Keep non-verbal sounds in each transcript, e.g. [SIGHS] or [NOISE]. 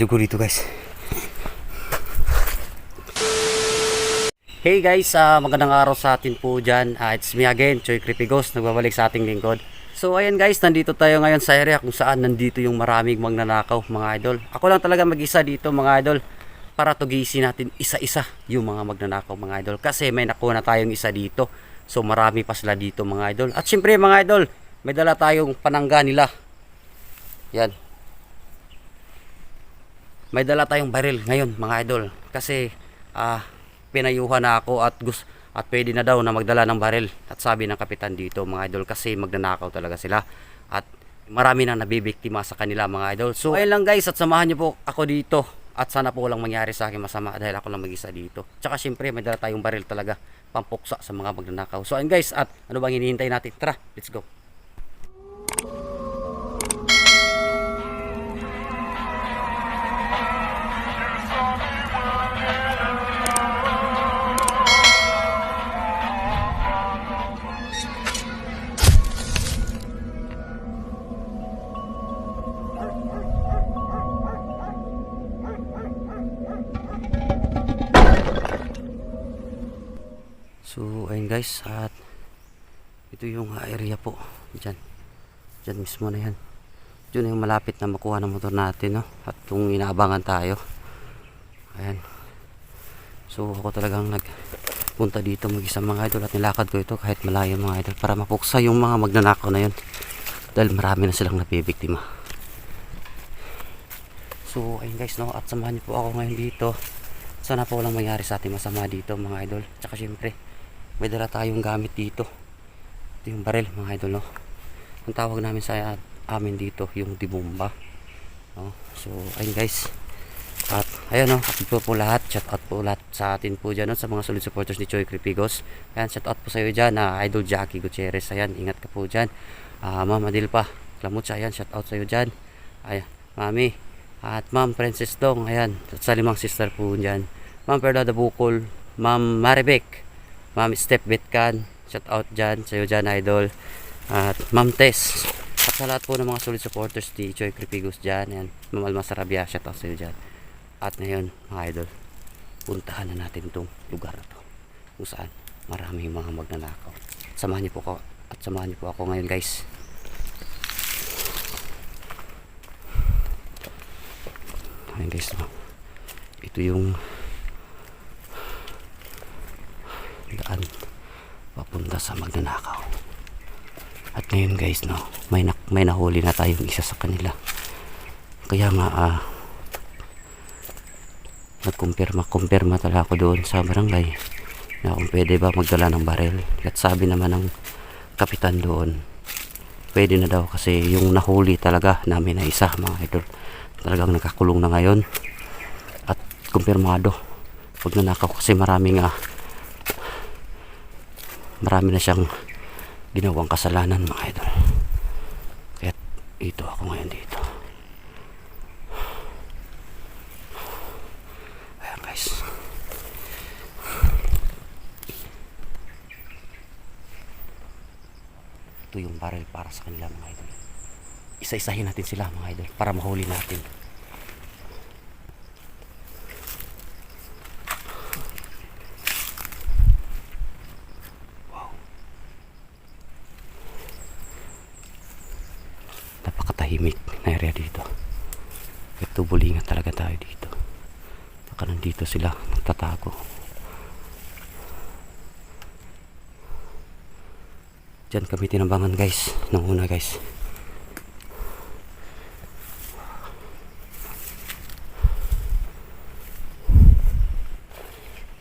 may dugo dito guys. Hey guys, ah, magandang araw sa atin po dyan. Ah, it's me again, Choy Creepy Ghost, nagbabalik sa ating lingkod. So ayan guys, nandito tayo ngayon sa area kung saan nandito yung maraming magnanakaw mga idol. Ako lang talaga mag-isa dito mga idol para tugisin natin isa-isa yung mga magnanakaw mga idol. Kasi may nakuha na tayong isa dito. So marami pa sila dito mga idol. At syempre mga idol, may dala tayong panangga nila. Yan. May dala tayong baril ngayon mga idol. Kasi ah pinayuhan na ako at gus at pwede na daw na magdala ng baril. At sabi ng kapitan dito mga idol kasi magnanakaw talaga sila. At marami nang nabibiktima sa kanila mga idol. So ayun lang guys at samahan niyo po ako dito. At sana po walang mangyari sa akin masama dahil ako lang mag-isa dito. Tsaka syempre may dala tayong baril talaga pampuksa sa mga magnanakaw. So ayun guys at ano bang hinihintay natin? Tara let's go guys, at ito yung ah, area po. Diyan. Diyan mismo na yan. Diyan yung malapit na makuha ng motor natin, no? At yung inaabangan tayo. Ayan. So, ako talagang nagpunta dito mag-isa mga idol at nilakad ko ito kahit malayo mga idol para mapuksa yung mga magnanakaw na yun. Dahil marami na silang napibiktima. So, ayun guys, no? At samahan niyo po ako ngayon dito sana po walang mangyari sa ating masama dito mga idol tsaka syempre may dala tayong gamit dito. Ito yung baril mga idol no? Ang tawag namin sa amin dito yung dibumba. No? so ayun guys. At ayun no? Kapit po po lahat. Shout out po lahat sa atin po dyan no? sa mga solid supporters ni Choy Cripigos. Ayan shout out po sa iyo dyan na idol Jackie Gutierrez. Ayan ingat ka po dyan. Uh, ma'am Adil pa Lamutsa ayan shout out sa iyo dyan. Ayan mami. At ma'am Princess Dong ayan at sa limang sister po dyan. Ma'am Fernanda Bukol, Ma'am Maribek, Ma'am Step Bitkan, shout out dyan, sa'yo dyan idol. At Ma'am Tess, at sa lahat po ng mga solid supporters ni Choy Cripigos dyan, yan, Ma'am Alma Sarabia, shout out sa'yo dyan. At ngayon, mga idol, puntahan na natin itong lugar na to, kung saan maraming mga magnanakaw. Samahan niyo po ako, at samahan niyo po ako ngayon guys. Ayun guys, ito yung daan papunta sa magnanakaw. At ngayon guys no may, na, may nahuli na tayong isa sa kanila. Kaya nga ah nagkumpirma kumpirma talaga ako doon sa barangay na kung pwede ba magdala ng baril. At sabi naman ng kapitan doon pwede na daw kasi yung nahuli talaga namin na isa mga idol. Talagang nakakulong na ngayon. At kumpirmado pag nanakaw kasi maraming ah marami na siyang ginawang kasalanan mga idol. Kaya ito ako ngayon dito. Ayan guys. Ito yung barrel para sa kanila mga idol. Isa-isahin natin sila mga idol para mahuli natin napakatahimik na area dito ito bulingan talaga tayo dito? Baka nandito sila nagtatago. Dyan kami tinambangan guys. Nung una guys.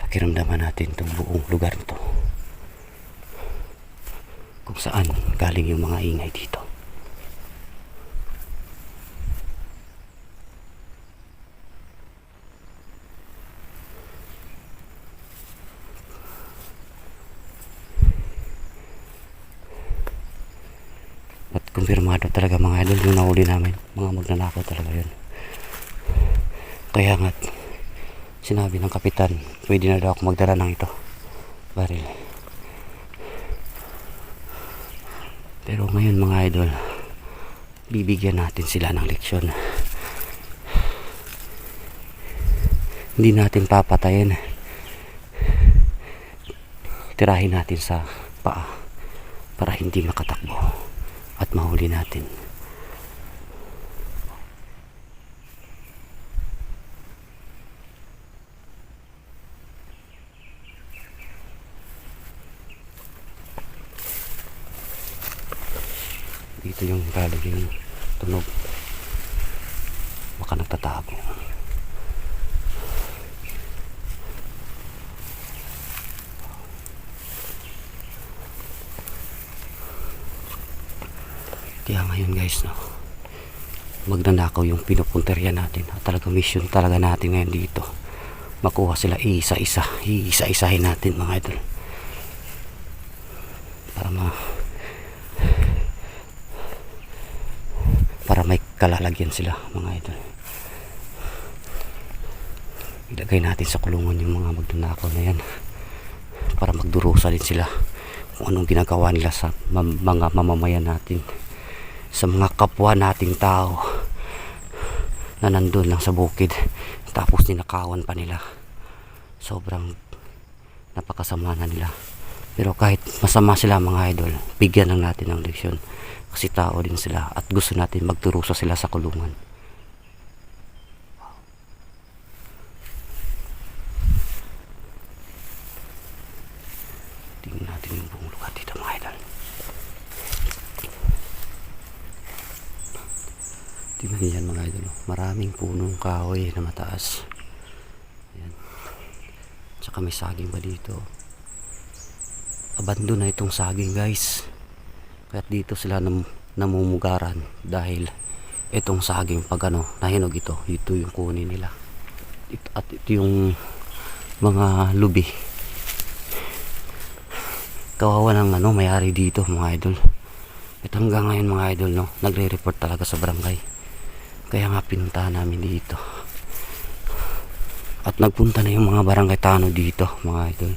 Pakiramdaman natin itong buong lugar to. Kung saan galing yung mga ingay dito At kumpirmado talaga mga idol yung nahuli namin. Mga magnanakaw talaga yun. Kaya nga sinabi ng kapitan, pwede na daw ako magdala ng ito. Baril. Pero ngayon mga idol, bibigyan natin sila ng leksyon. hindi natin papatayin. Tirahin natin sa paa para hindi makatakbo at mahuli natin. Dito yung galing yung tunog. Baka nagtatago. Kaya ngayon guys, no, magnanakaw yung pinupunteriya natin. At talaga mission talaga natin ngayon dito. Makuha sila isa-isa. Iisa-isahin natin mga idol. Para ma para may kalalagyan sila mga idol. Ilagay natin sa kulungan yung mga magnanakaw na yan para magdurusa din sila kung anong ginagawa nila sa mga mamamayan natin sa mga kapwa nating tao na nandun lang sa bukid. Tapos ninakawan pa nila. Sobrang napakasama na nila. Pero kahit masama sila mga idol bigyan lang natin ng leksyon. Kasi tao din sila at gusto natin magturusa sila sa kulungan tingnan natin yung buong lugar dito mga idol tingnan niyo yan mga idol oh. maraming punong kahoy na mataas. Yan tsaka may saging ba dito. Abandon na itong saging guys. Kaya dito sila nam namumugaran dahil itong saging pag ano nahinog ito. Ito yung kunin nila. Ito, at ito yung mga lubi. Kawawa ng ano mayari dito mga idol. At hanggang ngayon mga idol no nagre-report talaga sa barangay kaya nga pinuntahan namin dito. At nagpunta na yung mga barangay tano dito mga idol.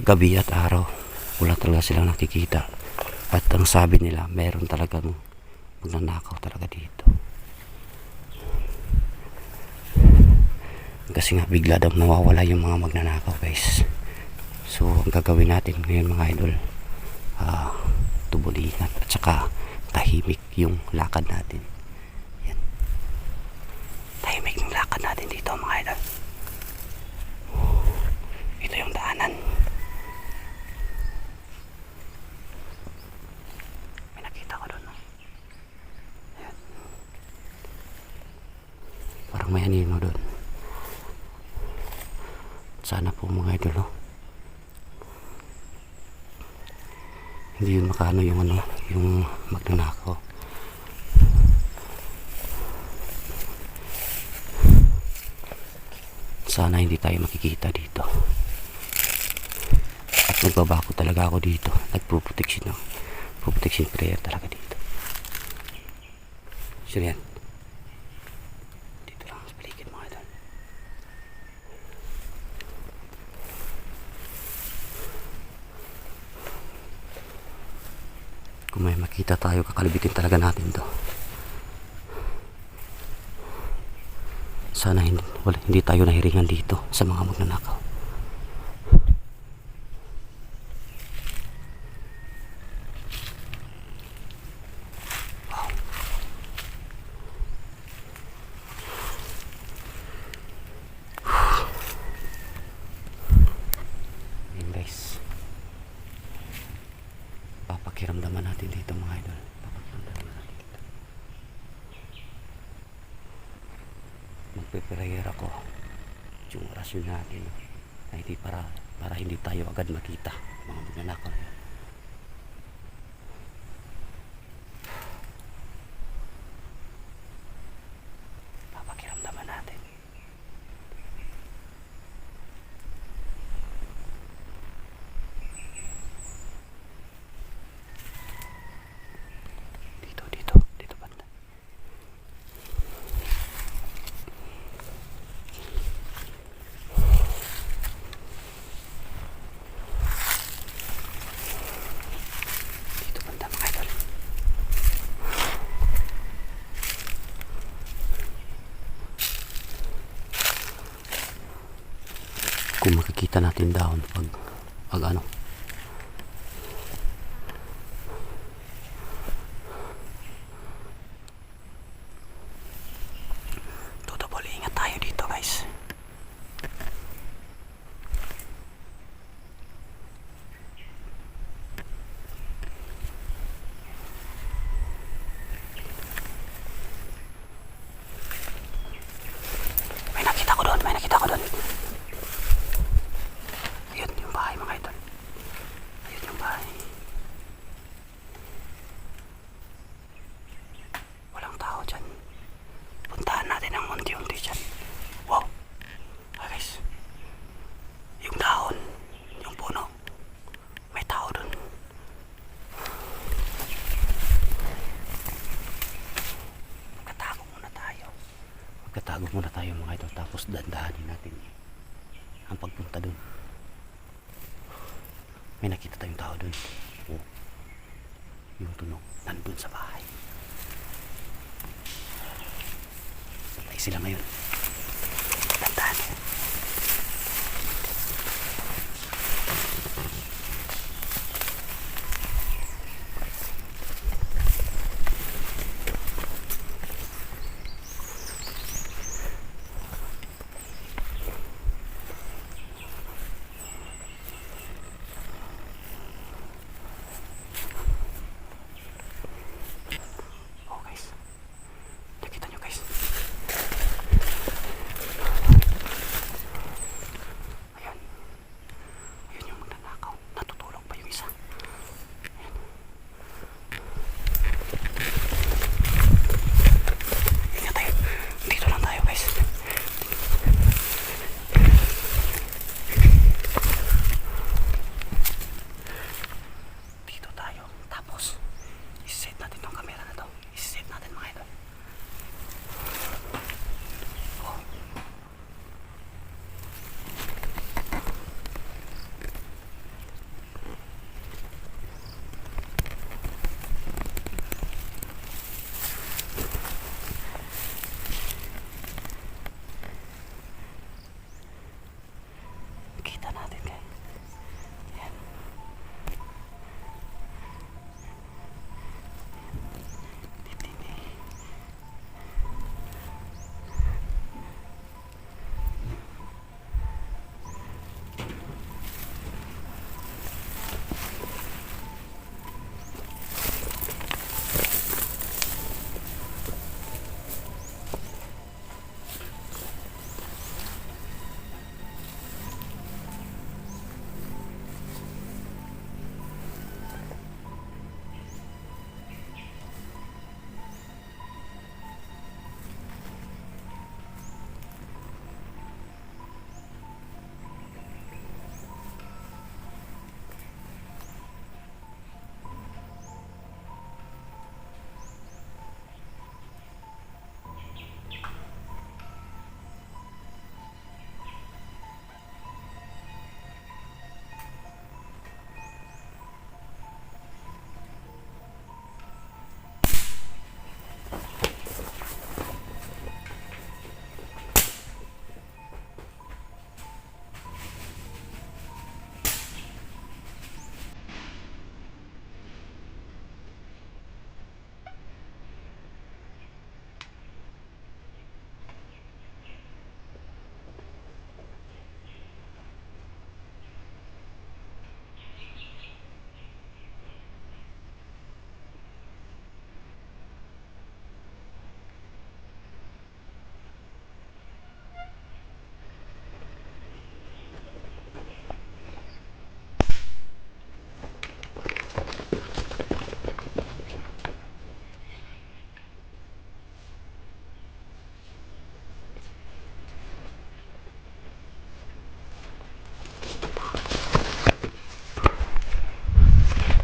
Gabi at araw wala talaga silang nakikita. At ang sabi nila meron talagang magnanakaw talaga dito. Kasi nga bigla daw nawawala yung mga magnanakaw guys. So ang gagawin natin ngayon mga idol ah tubulingan at saka tahimik yung lakad natin yan tahimik yung lakad natin dito mga idol ito yung daanan may nakita ko doon no? Ayan. parang may anino doon sana po mga idol no? hindi yun makano yung ano yung magnanakaw sana hindi tayo makikita dito. At nagbabako talaga ako dito. Nagpo-protection ng protection prayer talaga dito. So yan? Dito lang sa paligid mga idol. Kung may makita tayo kakalibitin talaga natin to sana hindi, wala, hindi tayo nahiringan dito sa mga magnanakaw. Wow. Papakiramdaman natin dito mga idol papakiramdaman natin dito magpe-prayer ako. Yung orasyon natin na hindi para para hindi tayo agad makita mga magnanakaw na yan. papakiramdaman natin dito dito dito banda yung makikita natin dahon pag, pag ano. Double ingat tayo dito guys. May nakita ko doon, may nakita ko doon. Ayun yung bahay mga idol. Ayun yung bahay. Walang tao dyan. Puntahan natin ang unti-unti dyan. Wow. Ah, guys. Yung dahon, yung puno, may tao doon. Magkatago muna tayo. Magkatago muna tayo mga idol tapos dandahanin natin ang pagpunta doon. May nakita tayong tao doon. Oh. Yung tunog nandun sa bahay. Patay sila ngayon. Dandahan. Oh guys. Nakita nyo guys. Ayan. Ayan yung magnanakaw. Natutulog pa yung isa. Ayan. Ingat tayo. Dito lang tayo guys. Dito tayo. Tapos, iset natin tong camera na to. Iset natin mga idol. Oh. Kita natin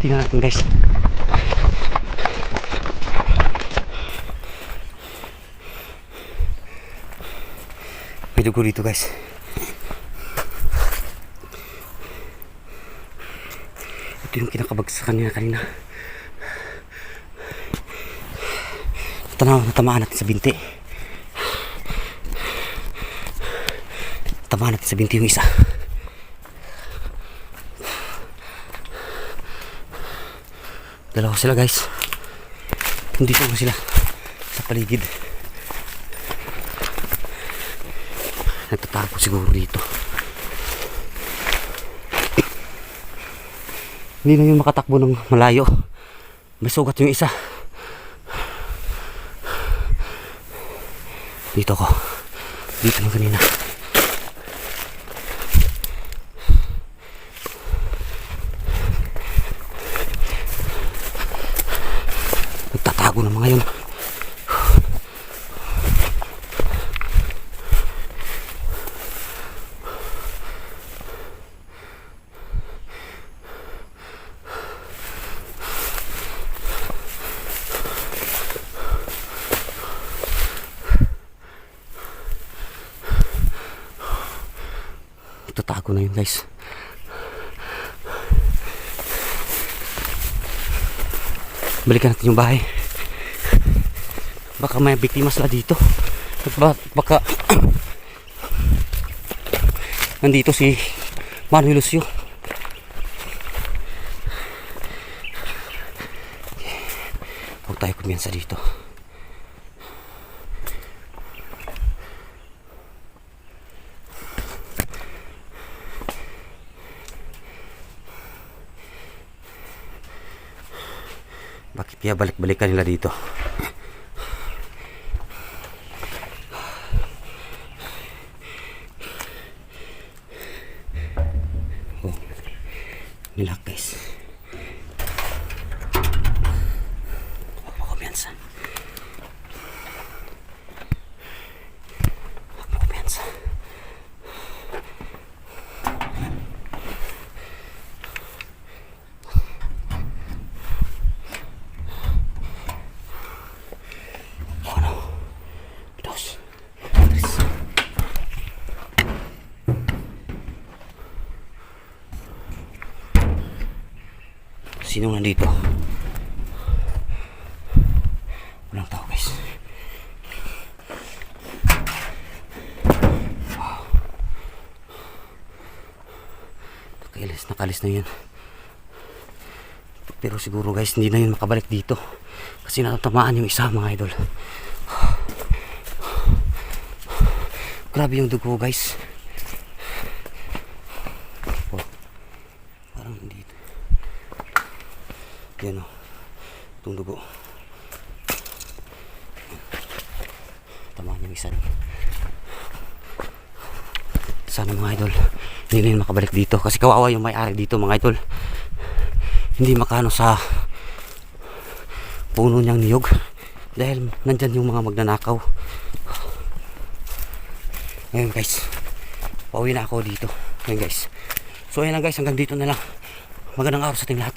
Tingnan natin guys. May dugo dito guys. Ito yung kinakabagsakan niya kanina. Tanaw, natamaan natin sa binti. Tamaan natin sa binti yung isa. Dalawa sila guys. Hindi lang sila sa paligid. Nagtatago siguro dito. Hindi na yun makatakbo ng malayo. May sugat yung isa. Dito ako. Dito yung kanina. Nagtatago ng mga yun. Nagtatago na yun guys. Balikan natin yung bahay. Baka may biktima sila dito. At ba- baka [CLEARS THROAT] nandito si Manuel Lucio. Huwag tayo kumiyansa dito. Bakit kaya balik-balikan nila dito? Nilak guys. Huwag mo kumiyansa. Huwag mo kumiyansa. Uno, dos, tres. Sino nandito? Walang tao guys. Wow. Nakalis na yan. Pero siguro guys, hindi na yun makabalik dito. Kasi natatamaan yung isa mga idol. [SIGHS] Grabe yung dugo guys. Oh, parang dito. Yan o. Itong dugo. Tamaan yung isa. Sana mga idol, hindi na yun makabalik dito. Kasi kawawa yung may-ari dito mga idol. Hindi makano sa puno niyang niyog. Dahil nandyan yung mga magnanakaw. Ngayon guys, pauwi na ako dito. Ngayon guys. So ayan lang guys, hanggang dito na lang. Magandang araw sa ating lahat.